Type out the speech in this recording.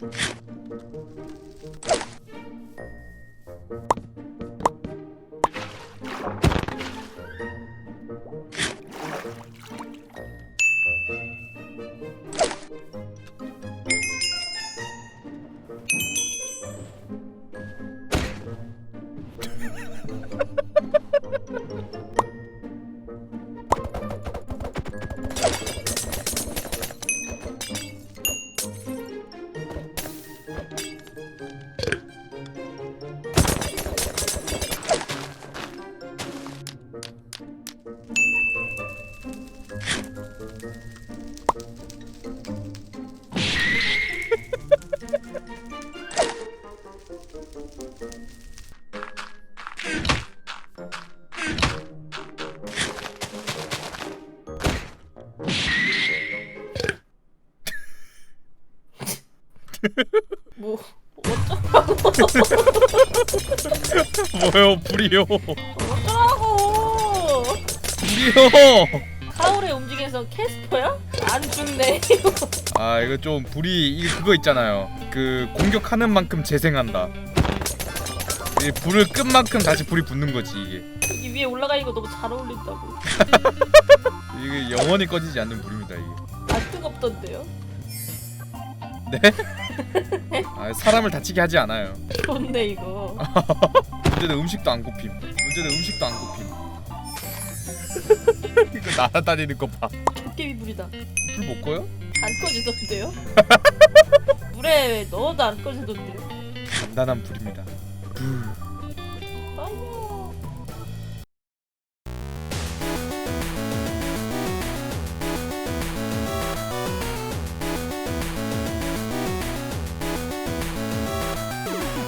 you 뭐 뭐요 불이요 어쩌라고? 불이요 하울의 움직임에서 캐스퍼야? 안 죽네. 아 이거 좀 불이 이게 그거 있잖아요 그 공격하는 만큼 재생한다 이 불을 끈 만큼 다시 불이 붙는 거지 이게 여기 위에 올라가니까 너무 잘 어울린다고. 이게 영원히 꺼지지 않는 불입니다 이게 안 뜨겁던데요? 네? 아 사람을 다치게 하지 않아요 좋네 이거. 문제는 음식도 안 굽힘 문제는 음식도 안 굽힘 이거 날아다니는 거봐불 도깨비 불이다. 못 꺼요? 안 꺼지던데요? 물에 넣어도 안 꺼지던데요? 간단한 불입니다 불 아니요.